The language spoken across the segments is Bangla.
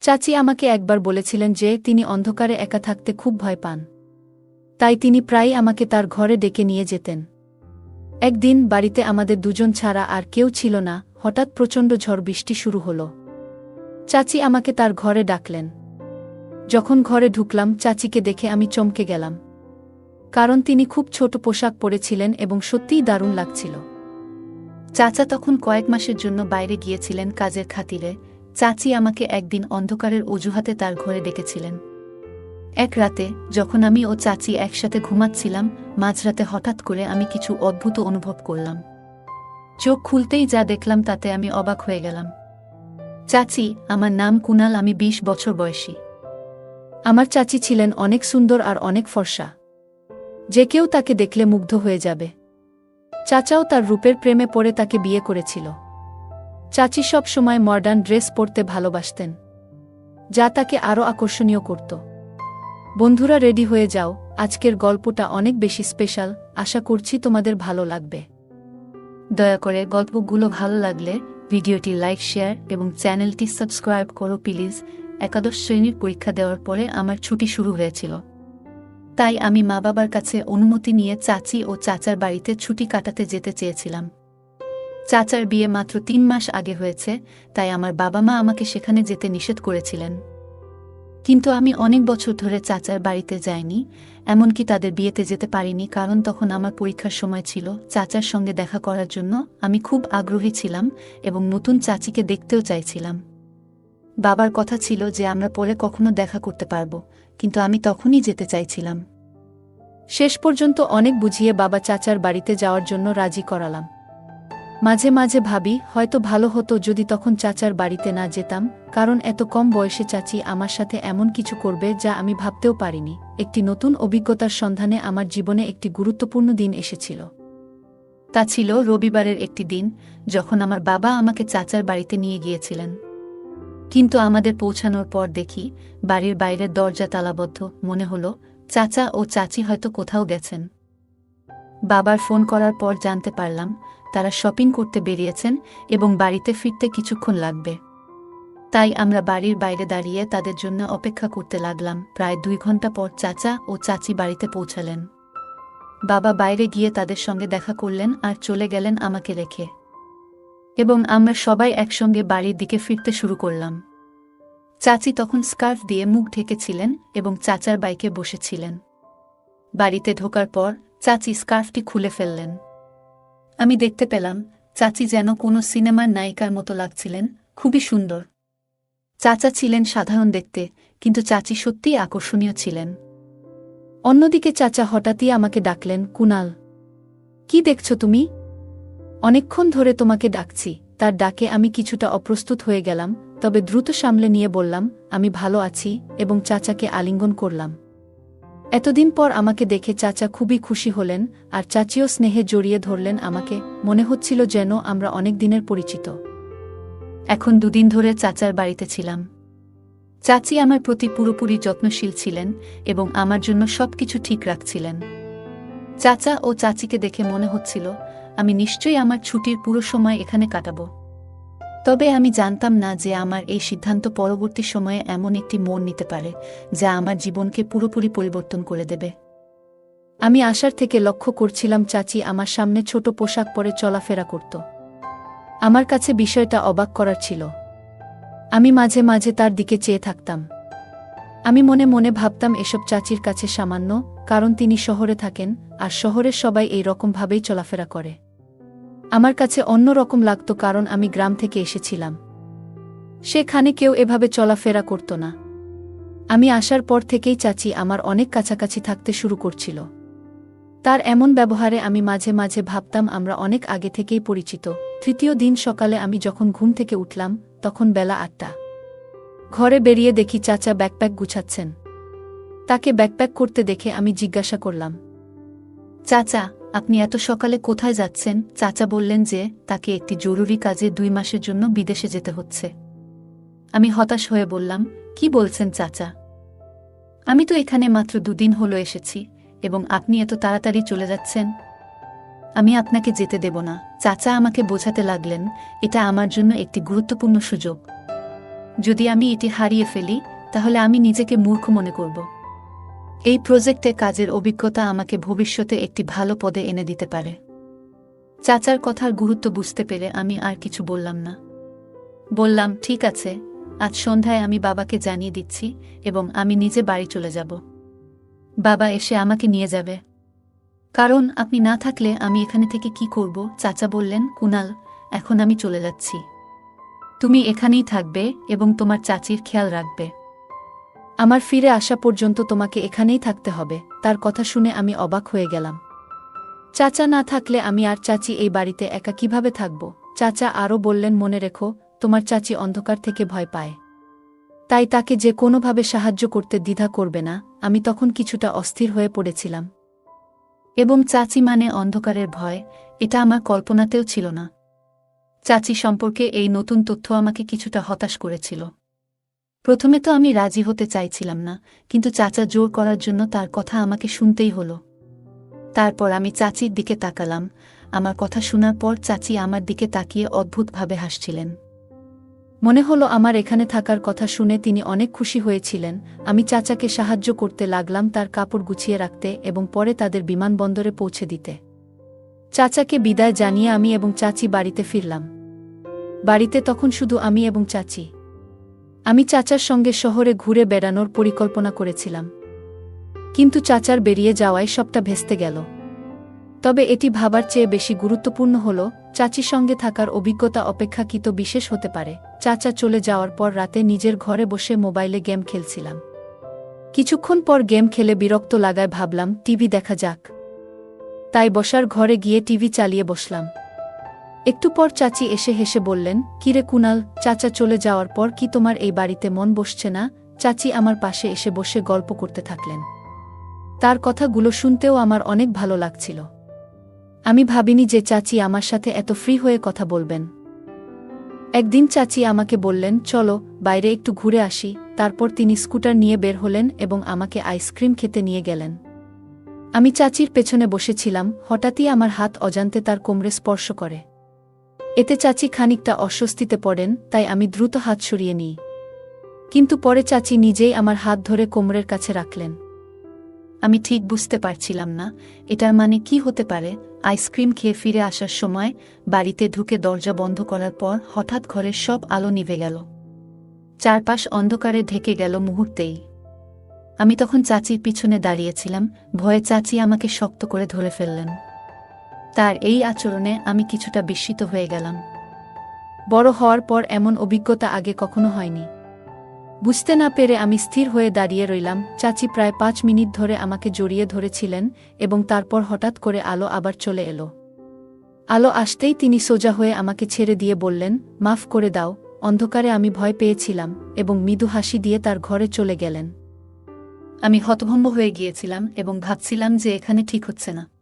চাচি আমাকে একবার বলেছিলেন যে তিনি অন্ধকারে একা থাকতে খুব ভয় পান। তাই তিনি প্রায়ই আমাকে তার ঘরে ডেকে নিয়ে যেতেন। একদিন বাড়িতে আমাদের দুজন ছাড়া আর কেউ ছিল না, হঠাৎ প্রচণ্ড ঝড় বৃষ্টি শুরু হল। চাচি আমাকে তার ঘরে ডাকলেন। যখন ঘরে ঢুকলাম, চাচিকে দেখে আমি চমকে গেলাম। কারণ তিনি খুব ছোট পোশাক পরেছিলেন এবং সত্যিই দারুণ লাগছিল। চাচা তখন কয়েক মাসের জন্য বাইরে গিয়েছিলেন কাজের খাতিরে চাচি আমাকে একদিন অন্ধকারের অজুহাতে তার ঘরে ডেকেছিলেন। এক রাতে, যখন আমি ও চাচি একসাথে ঘুমাচ্ছিলাম, মাঝরাতে হঠাৎ করে আমি কিছু অদ্ভুত অনুভব করলাম। চোখ খুলতেই যা দেখলাম তাতে আমি অবাক হয়ে গেলাম। চাচি, আমার নাম কুনাল, আমি ২০ বছর বয়সী। আমার চাচি ছিলেন অনেক সুন্দর আর অনেক ফর্সা। যে কেউ তাকে দেখলে মুগ্ধ হয়ে যাবে। চাচাও তার রূপের প্রেমে পড়ে তাকে বিয়ে করেছিল। চাচি সব সময় মডার্ন ড্রেস পরতে ভালোবাসতেন। যা তাকে আরও আকর্ষণীয় করত। বন্ধুরা রেডি হয়ে যাও, আজকের গল্পটা অনেক বেশি স্পেশাল, আশা করছি তোমাদের ভালো লাগবে। দয়া করে গল্পগুলো ভালো লাগলে ভিডিওটি লাইক, শেয়ার এবং চ্যানেলটি সাবস্ক্রাইব করো প্লিজ। একাদশ শ্রেণির পরীক্ষা দেওয়ার পরে আমার ছুটি শুরু হয়েছিল। তাই আমি মা বাবার কাছে অনুমতি নিয়ে চাচি ও চাচার বাড়িতে ছুটি কাটাতে যেতে চেয়েছিলাম। চাচার বিয়ে মাত্র তিন মাস আগে হয়েছে, তাই আমার বাবা মা আমাকে সেখানে যেতে নিষেধ করেছিলেন। কিন্তু আমি অনেক বছর ধরে চাচার বাড়িতে যাইনি, এমনকি তাদের বিয়েতে যেতে পারিনি কারণ তখন আমার পরীক্ষার সময় ছিল। চাচার সঙ্গে দেখা করার জন্য আমি খুব আগ্রহী ছিলাম এবং নতুন চাচিকে দেখতেও চাইছিলাম। বাবার কথা ছিল যে আমরা পরে কখনো দেখা করতে পারব, কিন্তু আমি তখনই যেতে চাইছিলাম। শেষ পর্যন্ত অনেক বুঝিয়ে বাবা চাচার বাড়িতে যাওয়ার জন্য রাজি করালাম। মাঝে মাঝে ভাবি, হয়তো ভালো হতো যদি তখন চাচার বাড়িতে না যেতাম, কারণ এত কম বয়সে চাচি আমার সাথে এমন কিছু করবে যা আমি ভাবতেও পারিনি। একটি নতুন অভিজ্ঞতার সন্ধানে আমার জীবনে একটি গুরুত্বপূর্ণ দিন এসেছিল। তা ছিল রবিবারের একটি দিন, যখন আমার বাবা আমাকে চাচার বাড়িতে নিয়ে গিয়েছিলেন। কিন্তু আমাদের পৌঁছানোর পর দেখি, বাড়ির বাইরের দরজা তালাবদ্ধ। মনে হল, চাচা ও চাচি হয়তো কোথাও গেছেন। বাবার ফোন করার পর জানতে পারলাম, তারা শপিং করতে বেরিয়েছেন এবং বাড়িতে ফিরতে কিছুক্ষণ লাগবে। তাই আমরা বাড়ির বাইরে দাঁড়িয়ে তাদের জন্য অপেক্ষা করতে লাগলাম। প্রায় দুই ঘণ্টা পর চাচা ও চাচি বাড়িতে পৌঁছালেন। বাবা বাইরে গিয়ে তাদের সঙ্গে দেখা করলেন আর চলে গেলেন আমাকে রেখে। এবং আমরা সবাই একসঙ্গে বাড়ির দিকে ফিরতে শুরু করলাম। চাচি তখন স্কার্ফ দিয়ে মুখ ঢেকেছিলেন এবং চাচার বাইকে বসেছিলেন। বাড়িতে ঢোকার পর চাচি স্কার্ফটি খুলে ফেললেন। আমি দেখতে পেলাম চাচি যেন কোনো সিনেমার নায়িকার মতো লাগছিলেন, খুবই সুন্দর। চাচা ছিলেন সাধারণ দেখতে, কিন্তু চাচি সত্যিই আকর্ষণীয় ছিলেন। অন্যদিকে চাচা হঠাৎই আমাকে ডাকলেন, কুনাল, কি দেখছ তুমি? অনেকক্ষণ ধরে তোমাকে ডাকছি, তার ডাকে আমি কিছুটা অপ্রস্তুত হয়ে গেলাম, তবে দ্রুত সামলে নিয়ে বললাম, আমি ভালো আছি এবং চাচাকে আলিঙ্গন করলাম। এতদিন পর আমাকে দেখে চাচা খুবই খুশি হলেন, আর চাচিও স্নেহে জড়িয়ে ধরলেন আমাকে, মনে হচ্ছিল যেন আমরা অনেক দিনের পরিচিত। এখন দুদিন ধরে চাচার বাড়িতে ছিলাম। চাচি আমার প্রতি পুরোপুরি যত্নশীল ছিলেন এবং আমার জন্য সবকিছু ঠিক রাখছিলেন। চাচা ও চাচিকে দেখে মনে হচ্ছিল, আমি নিশ্চয়ই আমার ছুটির পুরো সময় এখানে কাটাব। তবে আমি জানতাম না যে আমার এই সিদ্ধান্ত পরবর্তী সময়ে এমন একটি মন নিতে পারে, যা আমার জীবনকে পুরোপুরি পরিবর্তন করে দেবে। আমি আসার থেকে লক্ষ্য করছিলাম চাচি আমার সামনে ছোট পোশাক পরে চলাফেরা করত। আমার কাছে বিষয়টা অবাক করার ছিল। আমি মাঝে মাঝে তার দিকে চেয়ে থাকতাম। আমি মনে মনে ভাবতাম এসব চাচির কাছে সামান্য, কারণ তিনি শহরে থাকেন, আর শহরের সবাই এই রকমভাবেই চলাফেরা করে। আমার কাছে অন্য রকম লাগত কারণ আমি গ্রাম থেকে এসেছিলাম। সেখানে কেউ এভাবে চলাফেরা করত না। আমি আসার পর থেকেই চাচি আমার অনেক কাছাকাছি থাকতে শুরু করছিল। তার এমন ব্যবহারে আমি মাঝে মাঝে ভাবতাম আমরা অনেক আগে থেকেই পরিচিত। তৃতীয় দিন সকালে আমি যখন ঘুম থেকে উঠলাম, তখন বেলা আটটা। ঘরে বেরিয়ে দেখি চাচা ব্যাকপ্যাক গুছাচ্ছেন। তাকে ব্যাকপ্যাক করতে দেখে আমি জিজ্ঞাসা করলাম, চাচা আপনি এত সকালে কোথায় যাচ্ছেন? চাচা বললেন যে, তাকে একটি জরুরি কাজে দুই মাসের জন্য বিদেশে যেতে হচ্ছে। আমি হতাশ হয়ে বললাম, কি বলছেন চাচা? আমি তো এখানে মাত্র দুদিন হলো এসেছি, এবং আপনি এত তাড়াতাড়ি চলে যাচ্ছেন? আমি আপনাকে যেতে দেব না। চাচা আমাকে বোঝাতে লাগলেন, এটা আমার জন্য একটি গুরুত্বপূর্ণ সুযোগ। যদি আমি এটি হারিয়ে ফেলি, তাহলে আমি নিজেকে মূর্খ মনে করব। এই প্রজেক্টে কাজের অভিজ্ঞতা আমাকে ভবিষ্যতে একটি ভালো পদে এনে দিতে পারে। চাচার কথার গুরুত্ব বুঝতে পেরে আমি আর কিছু বললাম না। বললাম, ঠিক আছে, আজ সন্ধ্যায় আমি বাবাকে জানিয়ে দিচ্ছি এবং আমি নিজে বাড়ি চলে যাব। বাবা এসে আমাকে নিয়ে যাবে। কারণ আপনি না থাকলে আমি এখানে থেকে কি করব? চাচা বললেন, কুনাল, এখন আমি চলে যাচ্ছি। তুমি এখানেই থাকবে এবং তোমার চাচির খেয়াল রাখবে। আমার ফিরে আসা পর্যন্ত তোমাকে এখানেই থাকতে হবে। তার কথা শুনে আমি অবাক হয়ে গেলাম। চাচা না থাকলে আমি আর চাচি এই বাড়িতে একা কীভাবে থাকব? চাচা আরও বললেন, মনে রেখো, তোমার চাচি অন্ধকার থেকে ভয় পায়। তাই তাকে যে কোনোভাবে সাহায্য করতে দ্বিধা করবে না। আমি তখন কিছুটা অস্থির হয়ে পড়েছিলাম। এবং চাচি মানে অন্ধকারের ভয়, এটা আমার কল্পনাতেও ছিল না। চাচি সম্পর্কে এই নতুন তথ্য আমাকে কিছুটা হতাশ করেছিল। প্রথমে তো আমি রাজি হতে চাইছিলাম না, কিন্তু চাচা জোর করার জন্য তার কথা আমাকে শুনতেই হলো। তারপর আমি চাচির দিকে তাকালাম, আমার কথা শোনার পর চাচি আমার দিকে তাকিয়ে অদ্ভুতভাবে হাসছিলেন। মনে হলো আমার এখানে থাকার কথা শুনে তিনি অনেক খুশি হয়েছিলেন, আমি চাচাকে সাহায্য করতে লাগলাম তার কাপড় গুছিয়ে রাখতে এবং পরে তাদের বিমানবন্দরে পৌঁছে দিতে। চাচাকে বিদায় জানিয়ে আমি এবং চাচি বাড়িতে ফিরলাম। বাড়িতে তখন শুধু আমি এবং চাচি। আমি চাচার সঙ্গে শহরে ঘুরে বেড়ানোর পরিকল্পনা করেছিলাম। কিন্তু চাচার বেরিয়ে যাওয়ায় সবটা ভেস্তে গেল। তবে এটি ভাবার চেয়ে বেশি গুরুত্বপূর্ণ হল, চাচির সঙ্গে থাকার অভিজ্ঞতা অপেক্ষাকৃত বিশেষ হতে পারে। চাচা চলে যাওয়ার পর রাতে নিজের ঘরে বসে মোবাইলে গেম খেলছিলাম। কিছুক্ষণ পর গেম খেলে বিরক্ত লাগায় ভাবলাম, টিভি দেখা যাক। তাই বসার ঘরে গিয়ে টিভি চালিয়ে বসলাম। একটু পর চাচি এসে হেসে বললেন, কিরে কুনাল, চাচা চলে যাওয়ার পর কি তোমার এই বাড়িতে মন বসছে না? চাচি আমার পাশে এসে বসে গল্প করতে থাকলেন। তার কথাগুলো শুনতেও আমার অনেক ভালো লাগছিল। আমি ভাবিনি যে চাচি আমার সাথে এত ফ্রি হয়ে কথা বলবেন। একদিন চাচি আমাকে বললেন, চলো, বাইরে একটু ঘুরে আসি। তারপর তিনি স্কুটার নিয়ে বের হলেন এবং আমাকে আইসক্রিম খেতে নিয়ে গেলেন। আমি চাচির পেছনে বসেছিলাম, হঠাৎই আমার হাত অজান্তে তার কোমরে স্পর্শ করে। এতে চাচি খানিকটা অস্বস্তিতে পড়েন, তাই আমি দ্রুত হাত সরিয়ে নিই। কিন্তু পরে চাচি নিজেই আমার হাত ধরে কোমরের কাছে রাখলেন। আমি ঠিক বুঝতে পারছিলাম না, এটার মানে কি হতে পারে? আইসক্রিম খেয়ে ফিরে আসার সময় বাড়িতে ঢুকে দরজা বন্ধ করার পর হঠাৎ ঘরের সব আলো নিভে গেল। চারপাশ অন্ধকারে ঢেকে গেল মুহূর্তেই। আমি তখন চাচির পিছনে দাঁড়িয়েছিলাম, ভয়ে চাচি আমাকে শক্ত করে ধরে ফেললেন। তার এই আচরণে আমি কিছুটা বিস্মিত হয়ে গেলাম। বড় হওয়ার পর এমন অভিজ্ঞতা আগে কখনো হয়নি। বুঝতে না পেরে আমি স্থির হয়ে দাঁড়িয়ে রইলাম। চাচি প্রায় পাঁচ মিনিট ধরে আমাকে জড়িয়ে ধরেছিলেন এবং তারপর হঠাৎ করে আলো আবার চলে এলো। আলো আসতেই তিনি সোজা হয়ে আমাকে ছেড়ে দিয়ে বললেন, মাফ করে দাও, অন্ধকারে আমি ভয় পেয়েছিলাম এবং মৃদু হাসি দিয়ে তার ঘরে চলে গেলেন। আমি হতভম্ব হয়ে গিয়েছিলাম এবং ভাবছিলাম যে এখানে ঠিক হচ্ছে না।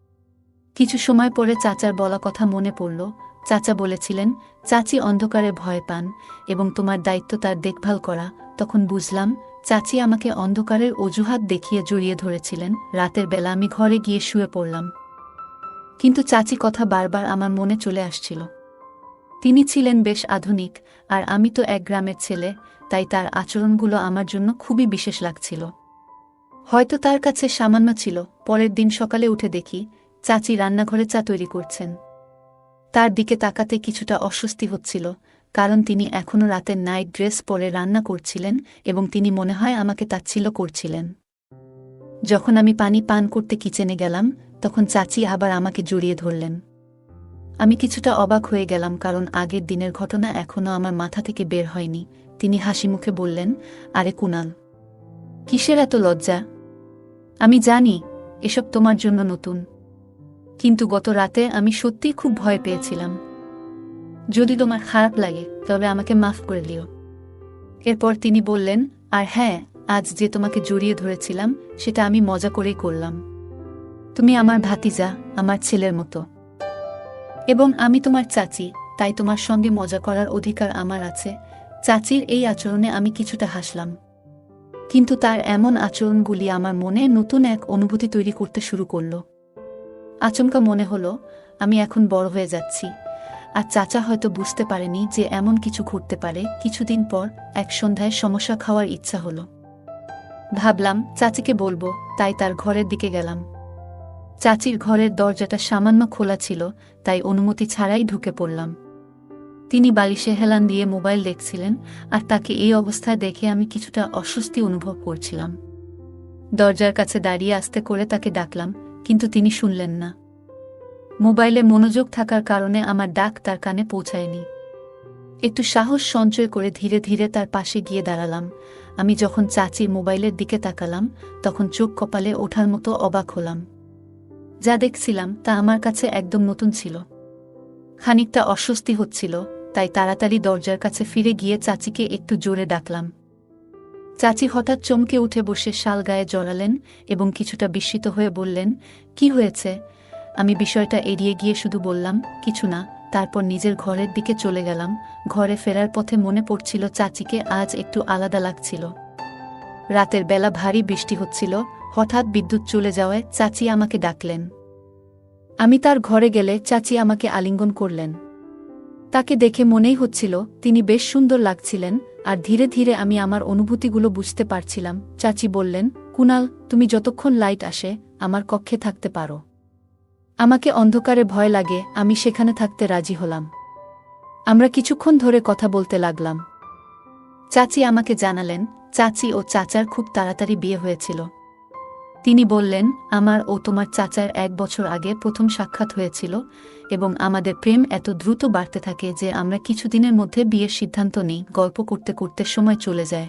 কিছু সময় পরে চাচার বলা কথা মনে পড়ল। চাচা বলেছিলেন, চাচি অন্ধকারে ভয় পান এবং তোমার দায়িত্ব তার দেখভাল করা। তখন বুঝলাম, চাচি আমাকে অন্ধকারের অজুহাত দেখিয়ে জড়িয়ে ধরেছিলেন। রাতের বেলা আমি ঘরে গিয়ে শুয়ে পড়লাম। কিন্তু চাচি কথা বারবার আমার মনে চলে আসছিল। তিনি ছিলেন বেশ আধুনিক আর আমি তো এক গ্রামের ছেলে, তাই তার আচরণগুলো আমার জন্য খুবই বিশেষ লাগছিল। হয়তো তার কাছে সামান্য ছিল। পরের দিন সকালে উঠে দেখি চাচি রান্নাঘরে চা তৈরি করছেন। তার দিকে তাকাতে কিছুটা অস্বস্তি হচ্ছিল, কারণ তিনি এখনও রাতের নাইট ড্রেস পরে রান্না করছিলেন এবং তিনি মনে হয় আমাকে তাচ্ছিল করছিলেন। যখন আমি পানি পান করতে কিচেনে গেলাম, তখন চাচি আবার আমাকে জড়িয়ে ধরলেন। আমি কিছুটা অবাক হয়ে গেলাম কারণ আগের দিনের ঘটনা এখনও আমার মাথা থেকে বের হয়নি। তিনি হাসি মুখে বললেন, আরে কুনাল, কিসের এত লজ্জা? আমি জানি এসব তোমার জন্য নতুন। কিন্তু গত রাতে আমি সত্যিই খুব ভয় পেয়েছিলাম। যদি তোমার খারাপ লাগে, তবে আমাকে মাফ করে দিও। এরপর তিনি বললেন, আর হ্যাঁ আজ যে তোমাকে জড়িয়ে ধরেছিলাম, সেটা আমি মজা করেই করলাম। তুমি আমার ভাতিজা, আমার ছেলের মতো। এবং আমি তোমার চাচি, তাই তোমার সঙ্গে মজা করার অধিকার আমার আছে। চাচির এই আচরণে আমি কিছুটা হাসলাম। কিন্তু তার এমন আচরণগুলি আমার মনে নতুন এক অনুভূতি তৈরি করতে শুরু করল। আচমকা মনে হলো, আমি এখন বড় হয়ে যাচ্ছি। আর চাচা হয়তো বুঝতে পারেনি যে এমন কিছু ঘটতে পারে। কিছুদিন পর এক সন্ধ্যায় সমস্যা খাওয়ার ইচ্ছা হলো। ভাবলাম, চাচিকে বলব, তাই তার ঘরের দিকে গেলাম। চাচির ঘরের দরজাটা সামান্য খোলা ছিল, তাই অনুমতি ছাড়াই ঢুকে পড়লাম। তিনি বালিশে হেলান দিয়ে মোবাইল দেখছিলেন, আর তাকে এই অবস্থায় দেখে আমি কিছুটা অস্বস্তি অনুভব করছিলাম। দরজার কাছে দাঁড়িয়ে আস্তে করে তাকে ডাকলাম কিন্তু তিনি শুনলেন না। মোবাইলে মনোযোগ থাকার কারণে আমার ডাক তার কানে পৌঁছায়নি। একটু সাহস সঞ্চয় করে ধীরে ধীরে তার পাশে গিয়ে দাঁড়ালাম। আমি যখন চাচির মোবাইলের দিকে তাকালাম, তখন চোখ কপালে ওঠার মতো অবাক হলাম। যা দেখছিলাম তা আমার কাছে একদম নতুন ছিল। খানিকটা অস্বস্তি হচ্ছিল, তাই তাড়াতাড়ি দরজার কাছে ফিরে গিয়ে চাচিকে একটু জোরে ডাকলাম। চাচি হঠাৎ চমকে উঠে বসে শাল গায়ে জড়ালেন এবং কিছুটা বিস্মিত হয়ে বললেন, কি হয়েছে? আমি বিষয়টা এড়িয়ে গিয়ে শুধু বললাম, কিছু না, তারপর নিজের ঘরের দিকে চলে গেলাম। ঘরে ফেরার পথে মনে পড়ছিল চাচিকে আজ একটু আলাদা লাগছিল। রাতের বেলা ভারী বৃষ্টি হচ্ছিল। হঠাৎ বিদ্যুৎ চলে যাওয়ায় চাচি আমাকে ডাকলেন। আমি তার ঘরে গেলে চাচি আমাকে আলিঙ্গন করলেন। তাকে দেখে মনেই হচ্ছিল তিনি বেশ সুন্দর লাগছিলেন আর ধীরে ধীরে আমি আমার অনুভূতিগুলো বুঝতে পারছিলাম। চাচি বললেন, কুনাল, তুমি যতক্ষণ লাইট আসে, আমার কক্ষে থাকতে পারো। আমাকে অন্ধকারে ভয় লাগে, আমি সেখানে থাকতে রাজি হলাম। আমরা কিছুক্ষণ ধরে কথা বলতে লাগলাম। চাচি আমাকে জানালেন, চাচি ও চাচার খুব তাড়াতাড়ি বিয়ে হয়েছিল। তিনি বললেন, আমার ও তোমার চাচার এক বছর আগে প্রথম সাক্ষাৎ হয়েছিল এবং আমাদের প্রেম এত দ্রুত বাড়তে থাকে যে আমরা কিছুদিনের মধ্যে বিয়ের সিদ্ধান্ত নিই, গল্প করতে করতে সময় চলে যায়।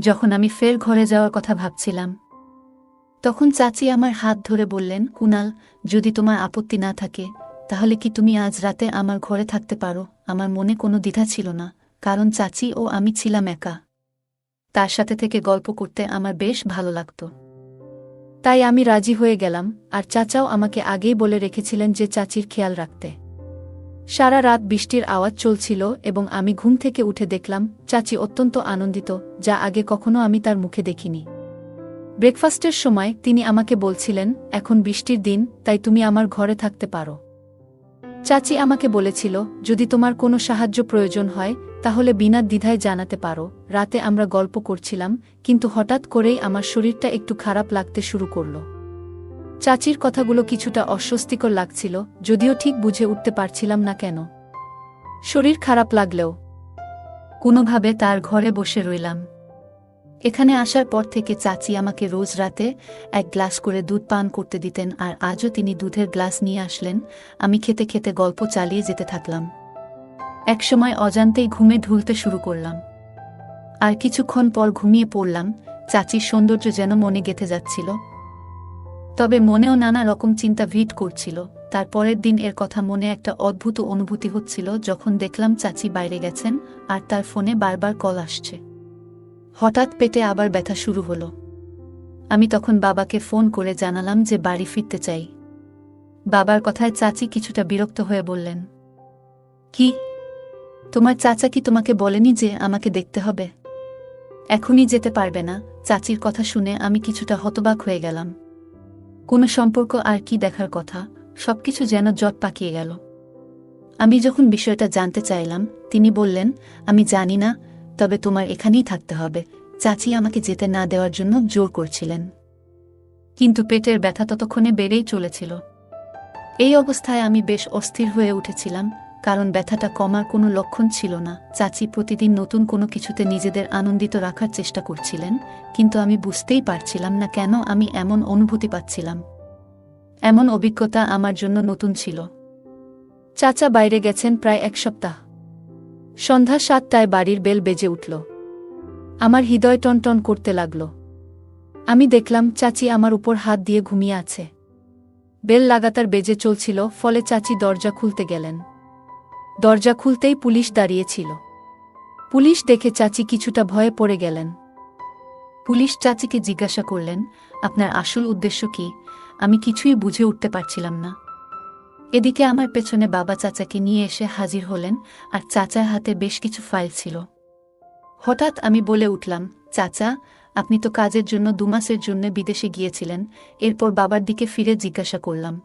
যখন আমি ফের ঘরে যাওয়ার কথা ভাবছিলাম, তখন চাচি আমার হাত ধরে বললেন, কুনাল, যদি তোমার আপত্তি না থাকে, তাহলে কি তুমি আজ রাতে আমার ঘরে থাকতে পারো? আমার মনে কোনো দ্বিধা ছিল না, কারণ চাচি ও আমি ছিলাম একা। তার সাথে থেকে গল্প করতে আমার বেশ ভালো লাগতো। তাই আমি রাজি হয়ে গেলাম, আর চাচাও আমাকে আগেই বলে রেখেছিলেন যে চাচির খেয়াল রাখতে। সারা রাত বৃষ্টির আওয়াজ চলছিল এবং আমি ঘুম থেকে উঠে দেখলাম, চাচি অত্যন্ত আনন্দিত, যা আগে কখনো আমি তার মুখে দেখিনি। ব্রেকফাস্টের সময় তিনি আমাকে বলছিলেন, এখন বৃষ্টির দিন, তাই তুমি আমার ঘরে থাকতে পারো। চাচি আমাকে বলেছিল, যদি তোমার কোনো সাহায্য প্রয়োজন হয় তাহলে বিনা দ্বিধায় জানাতে পারো, রাতে আমরা গল্প করছিলাম, কিন্তু হঠাৎ করেই আমার শরীরটা একটু খারাপ লাগতে শুরু করল। চাচির কথাগুলো কিছুটা অস্বস্তিকর লাগছিল, যদিও ঠিক বুঝে উঠতে পারছিলাম না কেন। শরীর খারাপ লাগলেও। কোনোভাবে তার ঘরে বসে রইলাম। এখানে আসার পর থেকে চাচি আমাকে রোজ রাতে এক গ্লাস করে দুধ পান করতে দিতেন আর আজও তিনি দুধের গ্লাস নিয়ে আসলেন, আমি খেতে খেতে গল্প চালিয়ে যেতে থাকলাম। একসময় অজান্তেই ঘুমে ঢুলতে শুরু করলাম। আর কিছুক্ষণ পর ঘুমিয়ে পড়লাম, চাচির সৌন্দর্য যেন মনে গেঁথে যাচ্ছিল। তবে মনেও নানা রকম চিন্তা ভিট করছিল। তার পরের দিন এর কথা মনে একটা অদ্ভুত অনুভূতি হচ্ছিল যখন দেখলাম চাচি বাইরে গেছেন আর তার ফোনে বারবার কল আসছে। হঠাৎ পেটে আবার ব্যথা শুরু হলো। আমি তখন বাবাকে ফোন করে জানালাম যে বাড়ি ফিরতে চাই। বাবার কথায় চাচি কিছুটা বিরক্ত হয়ে বললেন, কি? তোমার চাচা কি তোমাকে বলেনি যে আমাকে দেখতে হবে? এখনই যেতে পারবে না। চাচির কথা শুনে আমি কিছুটা হতবাক হয়ে গেলাম। কোনো সম্পর্ক আর কি দেখার কথা? সবকিছু যেন জট পাকিয়ে গেল। আমি যখন বিষয়টা জানতে চাইলাম, তিনি বললেন, আমি জানি না, তবে তোমার এখানেই থাকতে হবে। চাচি আমাকে যেতে না দেওয়ার জন্য জোর করছিলেন। কিন্তু পেটের ব্যথা ততক্ষণে বেড়েই চলেছিল। এই অবস্থায় আমি বেশ অস্থির হয়ে উঠেছিলাম। কারণ ব্যথাটা কমার কোনো লক্ষণ ছিল না। চাচি প্রতিদিন নতুন কোনো কিছুতে নিজেদের আনন্দিত রাখার চেষ্টা করছিলেন, কিন্তু আমি বুঝতেই পারছিলাম না কেন আমি এমন অনুভূতি পাচ্ছিলাম। এমন অভিজ্ঞতা আমার জন্য নতুন ছিল। চাচা বাইরে গেছেন প্রায় এক সপ্তাহ। সন্ধ্যা সাতটায় বাড়ির বেল বেজে উঠল। আমার হৃদয় টনটন করতে লাগল। আমি দেখলাম চাচি আমার উপর হাত দিয়ে ঘুমিয়ে আছে। বেল লাগাতার বেজে চলছিল, ফলে চাচি দরজা খুলতে গেলেন। দরজা খুলতেই পুলিশ দাঁড়িয়েছিল। পুলিশ দেখে চাচি কিছুটা ভয়ে পড়ে গেলেন। পুলিশ চাচিকে জিজ্ঞাসা করলেন, আপনার আসল উদ্দেশ্য কি? আমি কিছুই বুঝে উঠতে পারছিলাম না। এদিকে আমার পেছনে বাবা চাচাকে নিয়ে এসে হাজির হলেন আর চাচার হাতে বেশ কিছু ফাইল ছিল। হঠাৎ আমি বলে উঠলাম, চাচা, আপনি তো কাজের জন্য দুমাসের জন্য বিদেশে গিয়েছিলেন। এরপর বাবার দিকে ফিরে জিজ্ঞাসা করলাম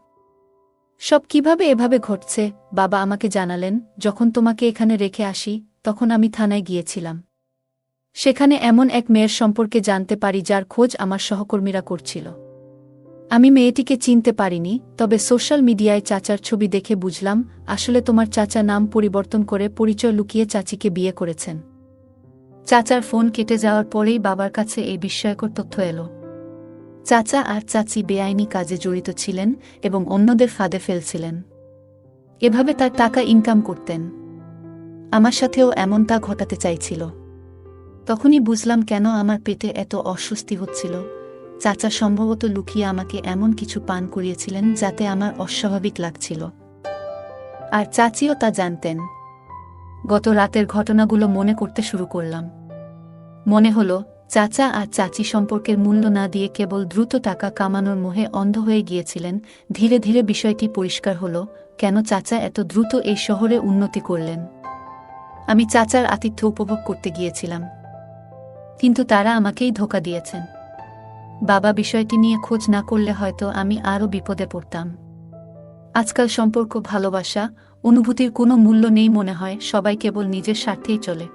সব কীভাবে এভাবে ঘটছে, বাবা আমাকে জানালেন, যখন তোমাকে এখানে রেখে আসি, তখন আমি থানায় গিয়েছিলাম। সেখানে এমন এক মেয়ের সম্পর্কে জানতে পারি যার খোঁজ আমার সহকর্মীরা করছিল। আমি মেয়েটিকে চিনতে পারিনি, তবে সোশ্যাল মিডিয়ায় চাচার ছবি দেখে বুঝলাম, আসলে তোমার চাচা নাম পরিবর্তন করে পরিচয় লুকিয়ে চাচিকে বিয়ে করেছেন। চাচার ফোন কেটে যাওয়ার পরেই বাবার কাছে এই বিস্ময়কর তথ্য এলো। চাচা আর চাচি বেআইনি কাজে জড়িত ছিলেন এবং অন্যদের ফাঁদে ফেলছিলেন। এভাবে তার টাকা ইনকাম করতেন। আমার সাথেও এমনটা ঘটাতে চাইছিল। তখনই বুঝলাম কেন আমার পেটে এত অস্বস্তি হচ্ছিল। চাচা সম্ভবত লুকিয়ে আমাকে এমন কিছু পান করিয়েছিলেন যাতে আমার অস্বাভাবিক লাগছিল। আর চাচিও তা জানতেন। গত রাতের ঘটনাগুলো মনে করতে শুরু করলাম। মনে হলো চাচা আর চাচি সম্পর্কের মূল্য না দিয়ে কেবল দ্রুত টাকা কামানোর মোহে অন্ধ হয়ে গিয়েছিলেন, ধীরে ধীরে বিষয়টি পরিষ্কার হল, কেন চাচা এত দ্রুত এই শহরে উন্নতি করলেন। আমি চাচার আতিথ্য উপভোগ করতে গিয়েছিলাম। কিন্তু তারা আমাকেই ধোকা দিয়েছেন। বাবা বিষয়টি নিয়ে খোঁজ না করলে হয়তো আমি আরও বিপদে পড়তাম। আজকাল সম্পর্ক, ভালোবাসা, অনুভূতির কোনো মূল্য নেই মনে হয়, সবাই কেবল নিজের স্বার্থেই চলে।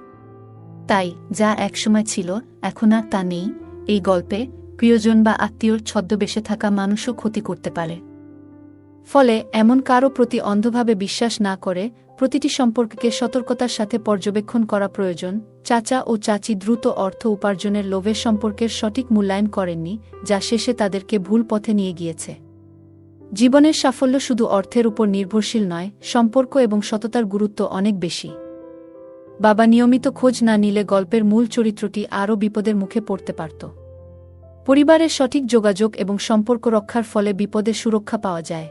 তাই যা একসময় ছিল, এখন আর তা নেই। এই গল্পে প্রিয়জন বা আত্মীয়র ছদ্মবেশে থাকা মানুষও ক্ষতি করতে পারে। ফলে এমন কারও প্রতি অন্ধভাবে বিশ্বাস না করে প্রতিটি সম্পর্ককে সতর্কতার সাথে পর্যবেক্ষণ করা প্রয়োজন। চাচা ও চাচি দ্রুত অর্থ উপার্জনের লোভের সম্পর্কের সঠিক মূল্যায়ন করেননি, যা শেষে তাদেরকে ভুল পথে নিয়ে গিয়েছে। জীবনের সাফল্য শুধু অর্থের উপর নির্ভরশীল নয়, সম্পর্ক এবং সততার গুরুত্ব অনেক বেশি। বাবা নিয়মিত খোঁজ না নিলে গল্পের মূল চরিত্রটি আরও বিপদের মুখে পড়তে পারত। পরিবারের সঠিক যোগাযোগ এবং সম্পর্ক রক্ষার ফলে বিপদের সুরক্ষা পাওয়া যায়।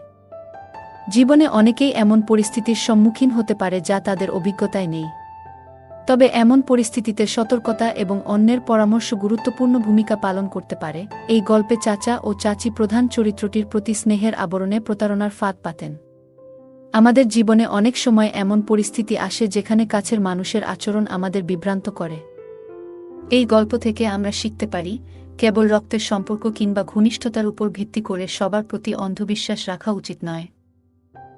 জীবনে অনেকেই এমন পরিস্থিতির সম্মুখীন হতে পারে যা তাদের অভিজ্ঞতায় নেই। তবে এমন পরিস্থিতিতে সতর্কতা এবং অন্যের পরামর্শ গুরুত্বপূর্ণ ভূমিকা পালন করতে পারে, এই গল্পে চাচা ও চাচি প্রধান চরিত্রটির প্রতি স্নেহের আবরণে প্রতারণার ফাঁদ পাতেন। আমাদের জীবনে অনেক সময় এমন পরিস্থিতি আসে যেখানে কাছের মানুষের আচরণ আমাদের বিভ্রান্ত করে। এই গল্প থেকে আমরা শিখতে পারি, কেবল রক্তের সম্পর্ক কিংবা ঘনিষ্ঠতার উপর ভিত্তি করে সবার প্রতি অন্ধবিশ্বাস রাখা উচিত নয়।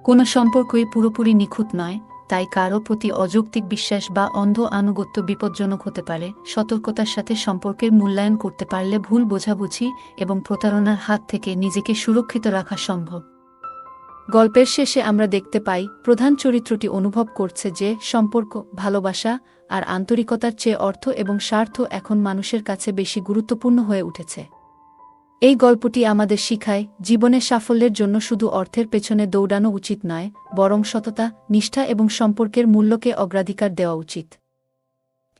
কোনো সম্পর্কই পুরোপুরি নিখুঁত নয়, তাই কারও প্রতি অযৌক্তিক বিশ্বাস বা অন্ধ আনুগত্য বিপজ্জনক হতে পারে, সতর্কতার সাথে সম্পর্কের মূল্যায়ন করতে পারলে ভুল বোঝাবুঝি এবং প্রতারণার হাত থেকে নিজেকে সুরক্ষিত রাখা সম্ভব। গল্পের শেষে আমরা দেখতে পাই, প্রধান চরিত্রটি অনুভব করছে যে, সম্পর্ক, ভালোবাসা আর আন্তরিকতার চেয়ে অর্থ এবং স্বার্থ এখন মানুষের কাছে বেশি গুরুত্বপূর্ণ হয়ে উঠেছে। এই গল্পটি আমাদের শিখায় জীবনের সাফল্যের জন্য শুধু অর্থের পেছনে দৌড়ানো উচিত নয়, বরং সততা, নিষ্ঠা এবং সম্পর্কের মূল্যকে অগ্রাধিকার দেওয়া উচিত।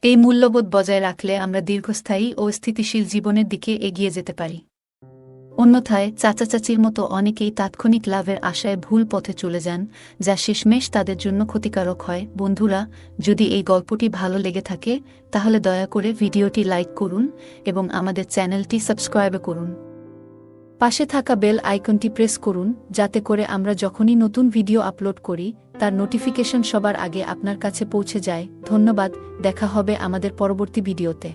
এই মূল্যবোধ বজায় রাখলে আমরা দীর্ঘস্থায়ী ও স্থিতিশীল জীবনের দিকে এগিয়ে যেতে পারি। অন্যথায় চাচা চাচির মতো অনেকেই তাৎক্ষণিক লাভের আশায় ভুল পথে চলে যান, যা শেষমেশ তাদের জন্য ক্ষতিকারক হয়। বন্ধুরা, যদি এই গল্পটি ভালো লেগে থাকে, তাহলে দয়া করে ভিডিওটি লাইক করুন এবং আমাদের চ্যানেলটি সাবস্ক্রাইব করুন। পাশে থাকা বেল আইকনটি প্রেস করুন, যাতে করে আমরা যখনই নতুন ভিডিও আপলোড করি, তার নোটিফিকেশন সবার আগে আপনার কাছে পৌঁছে যায়। ধন্যবাদ, দেখা হবে আমাদের পরবর্তী ভিডিওতে।